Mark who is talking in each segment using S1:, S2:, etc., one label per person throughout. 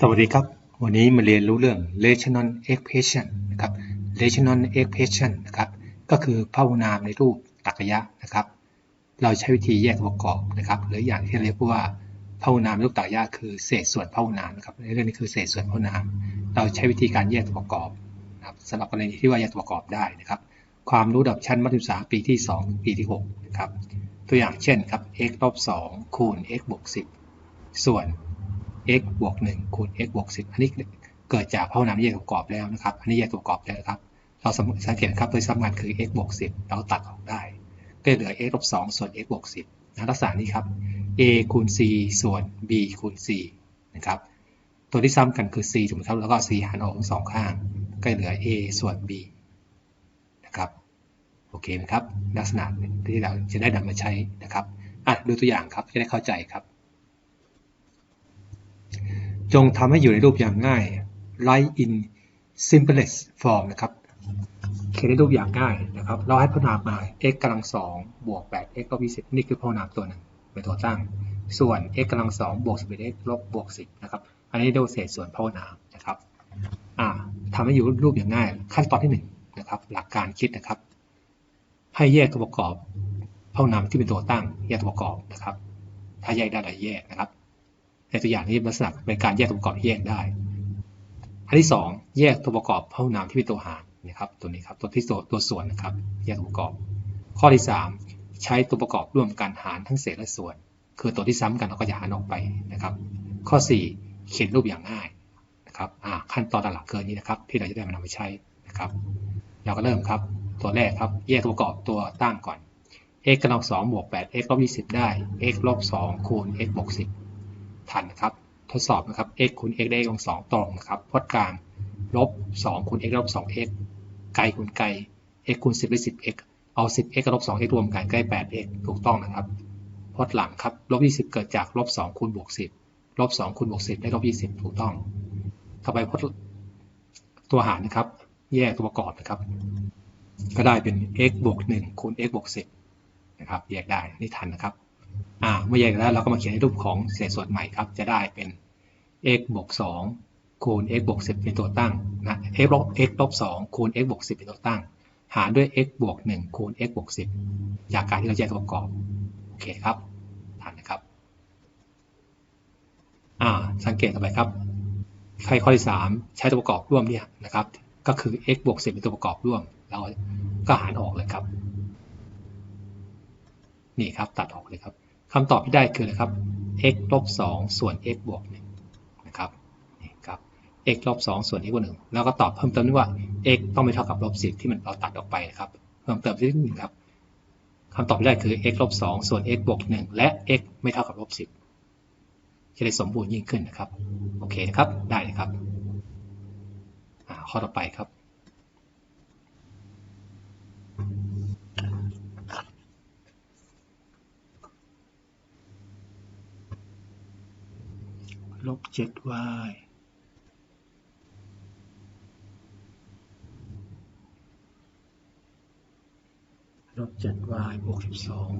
S1: สวัสดีครับ วันนี้มาเรียนรู้เรื่อง rational expression นะครับ rational expression นะครับ ก็คือพหุนามในรูปตรรกะยะนะครับ เราใช้วิธีแยกตัวประกอบนะครับ หรืออย่างที่เรียกว่าพหุนามในรูปตรรกะยะคือเศษส่วนพหุนามนะครับในเรื่องนี้คือเศษส่วนพหุนาม เราใช้วิธีการแยกตัวประกอบนะครับสำหรับกรณีที่ว่าแยกตัวประกอบได้นะครับ ความรู้ดับชั้นมัธยมศึกษาปีที่2ถึงปีที่6นะครับ ตัวอย่างเช่นครับ x ลบ2คูณ x บวก10 ส่วน x บวก1คูณ x บวก10 อันนี้เกิดจากพหุนามแยกตัวประกอบแล้วนะครับ อันนี้แยกตัวประกอบแล้วนะครับ เราสังเกตครับโดยสำคัญคือ x บวก10 เราตัดออกได้ ก็เหลือ x ลบ2ส่วน x บวก10นะลักษณะนี้ครับ a คูณ c ส่วน b คูณ c นะครับ ตัวที่ซ้ำกันคือ c ถูกไหมครับ แล้วก็ c หารออกทั้งสองข้าง ก็เหลือ a ส่วน b นะครับ โอเคไหมครับ ลักษณะที่เราจะได้นำมาใช้นะครับ อะ ดูตัวอย่างครับ จะได้เข้าใจครับ จงทำให้อยู่ในรูปอย่างง่าย write in simplest form นะครับเขียนในรูปอย่างง่ายนะครับ เราให้พนามมา x กำลังสองบวก8 x ลบ20 นี่คือพนามตัวหนึ่งเป็นตัวตั้ง ส่วน x กำลังสองบวก11 x ลบบวก10นะครับ อันนี้เรียกเศษส่วนพนามนะครับอ่าทำให้อยู่รูปอย่างง่าย ขั้นตอนที่หนึ่งนะครับ หลักการคิดนะครับ ให้แยกตัวประกอบพนามที่เป็นตัวตั้ง แยกตัวประกอบนะครับ ถ้าแยกได้เราแยกนะครับ ในตัวอย่างนี้ลักษณะเป็นการแยกตัวประกอบที่แยกได้ อันที่ 2 แยกตัวประกอบพหุนามที่เป็นตัวหารนะครับตัวนี้ครับตัวที่ตัวส่วนนะครับ แยกตัวประกอบ ข้อที่ 3 ใช้ตัวประกอบร่วมกันหารทั้งเศษและส่วน คือตัวที่ซ้ำกันเราก็จะหารออกไปนะครับ ข้อ 4 เขียนรูปอย่างง่ายนะครับขั้นตอนหลักเกินนี้นะครับ ที่เราจะได้มานำไปใช้นะครับ เราก็เริ่มครับตัวแรกครับ แยกตัวประกอบตัวตั้งก่อน x กำลังสองบวก8 x ลบ20ได้ x ลบ2คูณ x บวก10 ทันนะครับ ทดสอบนะครับ x คูณ x ได้กำลังสองตรงนะครับพจน์กลางลบ2คูณ x ลบ 2x ไกลคูณไกล x คูณ 10ได้ 10x เอา 10x กับลบ 2x รวมกันใก็ได้ 8x ถูกต้องนะครับพจน์หลังครับลบ 20 เกิดจากลบ 2 คูณบวก 10 ลบ 2 คูณบวก 10 ได้ลบ 20 ถูกต้อง ต่อไปพจน์ตัวหารนะครับ แยกตัวประกอบนะครับ ก็ได้เป็น x บวก 1 คูณ x บวก 10 นะครับ แยกได้ นี่ทันนะครับ อ่าเมื่อแยกแล้วเราก็มาเขียนในรูปของเศษส่วนใหม่ครับ จะได้เป็น x บวก2คูณ x บวก10 เป็นตัวตั้งนะ x ลบ x ลบ2คูณ x บวก10 เป็นตัวตั้ง หารด้วย x บวก1คูณ x บวก10 จากการที่เราแยกตัวประกอบ โอเคครับทันนะครับ อ่า สังเกตต่อไปครับใครข้อที่3ใช้ตัวประกอบร่วมเนี่ยนะครับ ก็คือ x บวก10 เป็นตัวประกอบร่วม เราก็หารออกเลยครับ นี่ครับ ตัดออกเลยครับ คำตอบที่ได้คืออะไรครับ x ลบ2ส่วน x บวก1นะครับนี่ครับ x ลบ2ส่วน x บวก1แล้วก็ตอบเพิ่มเติมด้วยว่า x ต้องไม่เท่ากับลบ10ที่มันเราตัดออกไปนะครับเพิ่มเติมที่หนึ่งครับคำตอบที่ได้คือ x ลบ2ส่วน x บวก1และ x ไม่เท่ากับลบ10จะได้สมบูรณ์ยิ่งขึ้นนะครับ โอเคนะครับ ได้เลยครับข้อต่อไปครับ ลบ เจ็ด y ลบเจ็ด y บวกสิบสอง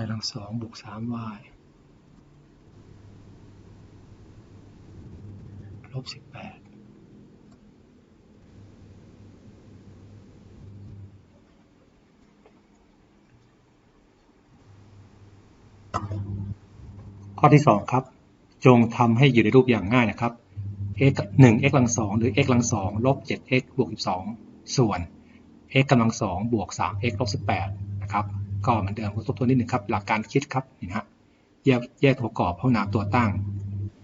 S1: y ลังสองบวกสาม y ลบสิบแปด ข้อที่ 2 ครับ จงทำให้อยู่ในรูปอย่างง่ายนะครับ x 1 x กำลัง2หรือ x กำลัง2ลบ 7x บวก12 ส่วน x กำลัง2บวก 3x ลบ18นะครับ ก็เหมือนเดิมทบทวนนิดหนึ่งครับ หลักการคิดครับนี่ฮะแยกแยกตัวประกอบพหุนามตัวตั้ง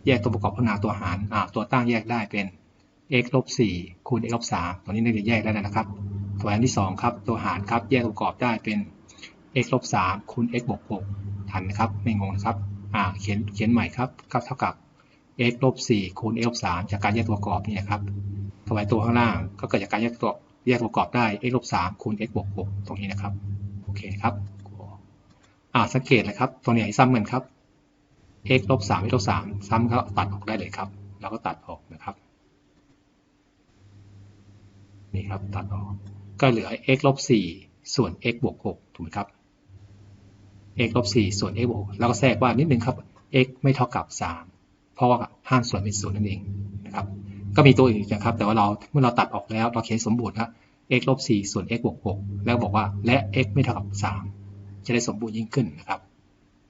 S1: แยกตัวประกอบพหุนามตัวหารอ่าตัวตั้งแยกได้เป็น x ลบ4คูณ x ลบ3ตัวนี้น่าจะแยกได้แล้วนะครับตัวอันที่ 2 ครับ ตัวหารครับ แยกตัวประกอบได้เป็น x ลบ3คูณ x บวก6ทันนะครับ ไม่งงนะครับ อ่าเขียนเขียนใหม่ครับก็เท่ากับ x ลบ4คูณ x ลบ3จากการแยกตัวประกอบนี่นะครับต่อไปตัวข้างล่างก็เกิดจากการแยกตัวแยกตัวประกอบได้ x ลบ3คูณ x บวก6ตรงนี้นะครับ โอเคครับอ่าสังเกตเลยครับ ตัวนี้ซ้ำกันครับ x ลบ3 x ลบ3ซ้ำก็ตัดออกได้เลยครับเราก็ตัดออกนะครับ นี่ครับตัดออก ก็เหลือ x ลบ4ส่วน x บวก6ถูกไหมครับ x ลบ4ส่วน x บวกแล้วก็แทรกว่านิดนึงครับ x ไม่เท่ากับ 3 เพราะว่าห้ามส่วนเป็นศูนย์นั่นเองนะครับก็มีตัวอื่นอีกนะครับ แต่ว่าเราเมื่อเราตัดออกแล้วเราเขียนสมบูรณ์ครับ x ลบ4ส่วน x บวก6แล้วบอกว่าและ x ไม่เท่ากับ 3 จะได้สมบูรณ์ยิ่งขึ้นนะครับ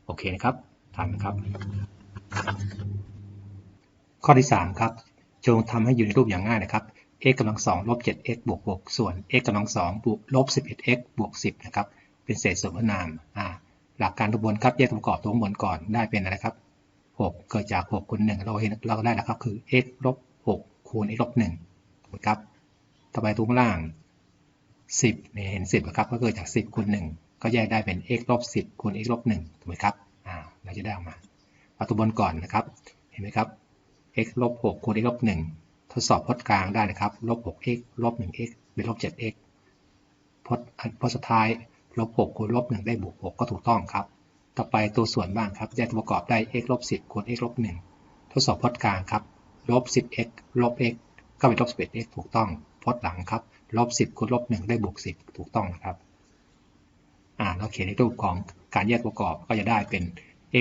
S1: โอเคนะครับทันนะครับ ข้อที่ 3 ครับ จงทำให้อยู่ในรูปอย่างง่ายนะครับ x กำลัง2ลบ 7x บวก6ส่วน x กำลัง2บวกลบ 11x บวก 10 นะครับ เป็นเศษส่วนพนามอ่า หลักการตัวบนครับแยกตัวประกอบตัวบนก่อนได้เป็นอะไรครับ 6 เกิดจาก 6คูณ1เราเห็นเราก็ได้แล้วครับคือ x ลบ6คูณ x ลบ1ถูกไหมครับต่อไปตัวข้างล่าง 10เนี่ยเห็น 10นะครับก็เกิดจาก 10คูณ1ก็แยกได้เป็น x ลบ10คูณ x ลบ1ถูกไหมครับอ่าเราจะได้ออกมาเอาตัวบนก่อนนะครับ เห็นไหมครับ x ลบ6คูณ x ลบ1ทดสอบพจน์กลางได้นะครับลบ 6x ลบ 1x เป็นลบ 7x พจน์พจน์สุดท้าย ลบ6คูณลบ1ได้บวก6ก็ถูกต้องครับ ต่อไปตัวส่วนบ้างครับแยกตัวประกอบได้ x ลบ10คูณ x ลบ1ทดสอบพจน์กลางครับลบ 10x ลบ x ก็เป็นลบ 11x ถูกต้องพจน์หลังครับลบ10คูณลบ1ได้บวก10ถูกต้องนะครับอ่าเราเขียนในรูปของการแยกประกอบก็จะได้เป็น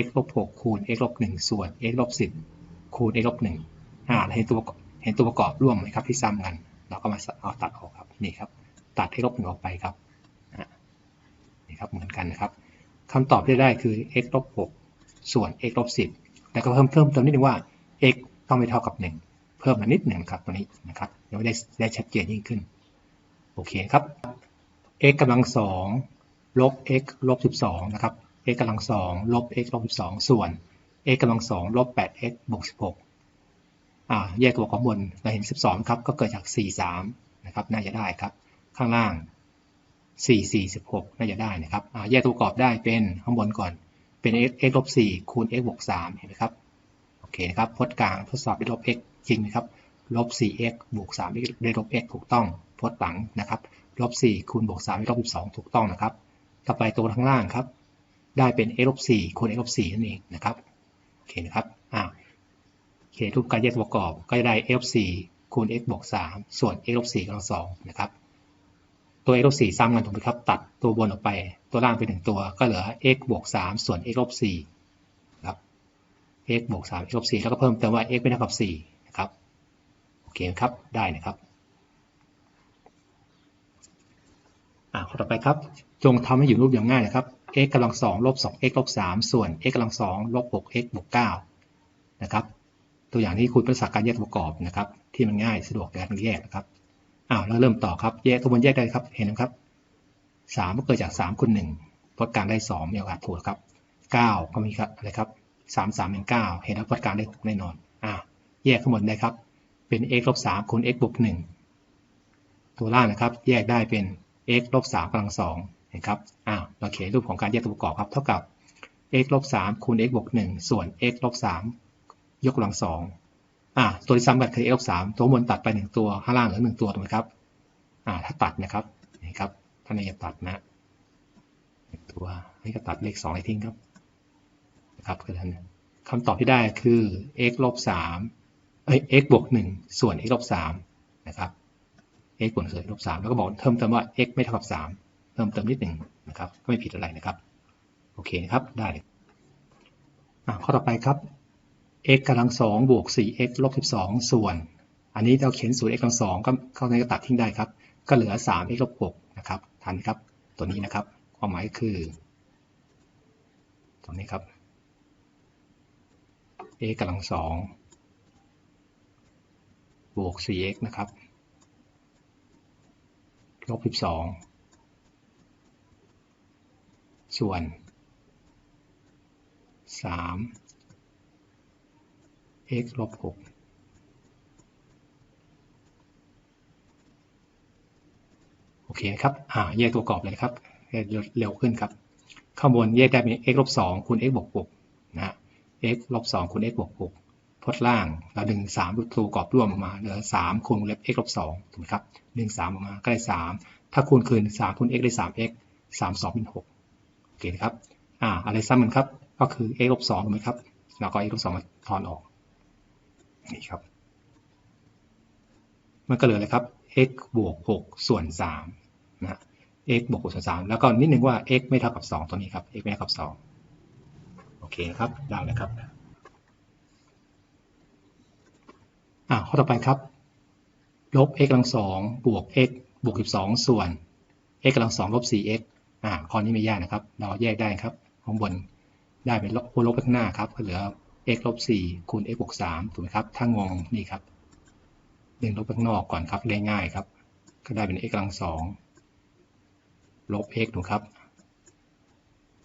S1: x ลบ6คูณ x ลบ1ส่วน x ลบ10คูณ x ลบ1อ่าเห็นตัวเห็นตัวประกอบร่วมไหมครับที่ซ้ำกัน เราก็มาเอาตัดออกครับนี่ครับ ตัด x ลบ1ออกไปครับ ครับเหมือนกันนะครับคำตอบที่ได้คือ x ลบ6ส่วน x ลบ10 แล้วก็เพิ่มเพิ่มเติมนิดนึงว่า x ต้องไม่เท่ากับ 1 เพิ่มมานิดหนึ่งครับตัวนี้นะครับยังไม่ได้ได้ชัดเจนยิ่งขึ้น โอเคครับ x กำลัง2ลบ x ลบ12นะครับ x กำลัง2ลบ x ลบ12 ส่วน x กำลัง2ลบ 8x บวก16อ่าแยกตัวของบนเราเห็น 12 ครับ ก็เกิดจาก 4 3 นะครับ น่าจะได้ครับ ข้างล่าง 4 4 16 น่าจะได้นะครับแยกตัวประกอบได้เป็นข้างบนก่อน เป็น x x ลบ4คูณ x บวก3เห็นไหมครับ โอเคนะครับ พจน์กลางทดสอบได้ลบ x จริงไหมครับ ลบ 4x บวก3ได้ลบ x ถูกต้อง พจน์หลังนะครับ ลบ 4 คูณบวก3ได้ลบ 12 ถูกต้องนะครับ ต่อไปตัวข้างล่างครับ ได้เป็น x ลบ4คูณ x ลบ4นั่นเองนะครับ โอเคนะครับอ่าโอเครูปการแยกตัวประกอบก็จะได้ x ลบ4คูณ x บวก3ส่วน x ลบ4กำลัง2นะครับ ตัว x ลบ4ซ้ำกันถูกไหมครับ ตัดตัวบนออกไป ตัวล่างไปหนึ่งตัว ก็เหลือ x บวก3ส่วน x ลบ4ครับ x บวก3 x ลบ4แล้วก็เพิ่มเติมว่า x ไม่เท่ากับ4นะครับ โอเคครับ ได้นะครับอ่าข้อต่อไปครับ จงทำให้อยู่รูปอย่างง่ายนะครับ x กำลัง2ลบ 2x ลบ3ส่วน x กำลัง2ลบ 6x บวก9นะครับ ตัวอย่างที่คุยภาษาการแยกประกอบนะครับ ที่มันง่ายสะดวกในการแยกนะครับ อ้าวแล้วเริ่มต่อครับ แยกตัวบนแยกได้ครับ เห็นไหมครับ3ก็เกิดจาก3คูณ1พจน์กลางได้2มีโอกาสถูกครับ9ก็มีครับอะไรครับ3 3เป็น9เห็นแล้วพจน์กลางได้6แน่นอนอ่าแยกข้างบนได้ครับ เป็น x ลบ3คูณ x บวก1ตัวล่างนะครับ แยกได้เป็น x ลบ3กำลัง2เห็นครับอ่าเราเขียนรูปของการแยกตัวประกอบครับ เท่ากับ x ลบ3คูณ x บวก1ส่วน x ลบ3ยกกำลัง2อ่าตัวที่ซ้ำกันคือ x ลบ3ตัวบนตัดไป1ตัวข้างล่างเหลือ1ตัวถูกไหมครับอ่าถ้าตัดนะครับนี่ครับถ้าในจะตัดนะตัวให้ก็ตัดเลข2ให้ทิ้งครับนะครับคือนั้นคำตอบที่ได้คือ x ลบ3เอ้ย x บวก1ส่วน x ลบ3นะครับ x บวกส่วน x ลบ3แล้วก็บอกเพิ่มเติมว่า x ไม่เท่ากับ3เพิ่มเติมนิดหนึ่งนะครับก็ไม่ผิดอะไรนะครับ โอเคนะครับได้ข้อต่อไปครับ x กำลัง2บวก 4x ลบ 12 ส่วน อันนี้เราเขียนสูตร x กำลัง2ก็เข้าในกระตัดทิ้งได้ครับ ก็เหลือ 3x ลบ 6 นะครับ ทันครับ ตัวนี้นะครับ ความหมายคือตัวนี้ครับ x กำลัง2บวก 4x นะครับลบ 12 ส่วน 3 x ลบ6โอเคครับ อ่า แยกตัวปรอบเลยครับ เร็วขึ้นครับ ข้างบนแยกได้เป็น x ลบ2คูณ x บวก6นะ x ลบ2คูณ x บวก6พจน์ล่าง เราดึง3ตัวปรอบร่วมออกมา เหลือ3คูณเล็บ x ลบ2ถูกไหมครับดึง3ออกมาก็ได้3ถ้าคูณคืน3คูณ x ได้ 3x 3 2เป็น6โอเคนะครับ อ่า อะไรซ้ำมันครับ ก็คือ x ลบ2ถูกไหมครับเราก็ x ลบ2มาทอนออก นี่ครับ มันก็เหลือเลยครับ x บวก6ส่วน3นะ x บวก6ส่วน3แล้วก็นิดนึงว่า x ไม่เท่ากับ 2 ตัวนี้ครับ x ไม่เท่ากับ 2 โอเคครับ ได้แล้วครับอ่าข้อต่อไปครับลบ x กำลังสองบวก x บวก 12 ส่วน x กำลังสองลบ 4x อ่าข้อนี้ไม่ยากนะครับ เราแยกได้ครับ ข้างบนได้เป็นลบลบไปข้างหน้าครับก็เหลือ x ลบ4คูณ x บวก3ถูกไหมครับ ถ้างงนี่ครับดึงลบไปข้างนอกก่อนครับเล่นง่ายครับ ก็ได้เป็น x กำลังสองลบ x ถูกครับ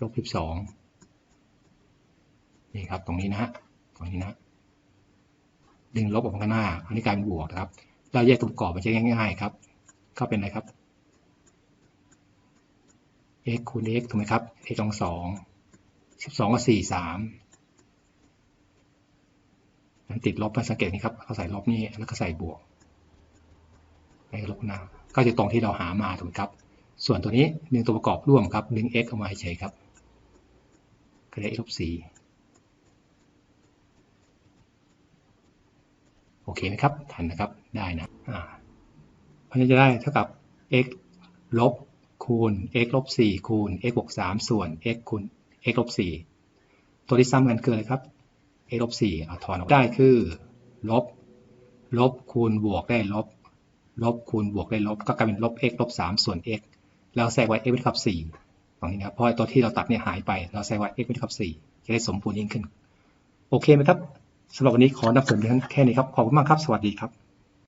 S1: ลบ12นี่ครับตรงนี้นะฮะตรงนี้นะ ดึงลบออกข้างหน้า อันนี้กลายเป็นบวกนะครับ เราแยกตัวประกอบมันจะง่ายๆครับก็เป็นอะไรครับ x คูณ x ถูกไหมครับ x กำลังสองสิบสองกับสี่สามมัน ติดลบสังเกตนี่ครับเขาใส่ลบนี่แล้วก็ใส่บวกให้ลบหน้าก็จะตรงที่เราหามาถูกไหมครับ ส่วนตัวนี้ดึงตัวประกอบร่วมครับดึง x ออกมาเฉยครับก็ได้ x ลบสี่โอเคไหมครับทันนะครับได้นะอ่าเพราะฉะนั้นจะได้เท่ากับ x ลบคูณ x ลบ4คูณ x บวก3ส่วน x คูณ x ลบ4ตัวที่ซ้ำกันคืออะไรครับ x ลบ4เอาถอนออกได้คือ ลบ ลบคูณบวกได้ลบ ลบคูณบวกได้ลบ ก็กลายเป็นลบ x ลบ3ส่วน x แล้วแทรกไว้ x เป็นกับ4ตรงนี้นะครับเพราะตัวที่เราตัดเนี่ยหายไปเราแทรกไว้ x เป็นกับ4จะได้สมบูรณ์ยิ่งขึ้น โอเคไหมครับสำหรับวันนี้ขอนำเสนอเพียงแค่นี้ครับ ขอบคุณมากครับ สวัสดีครับ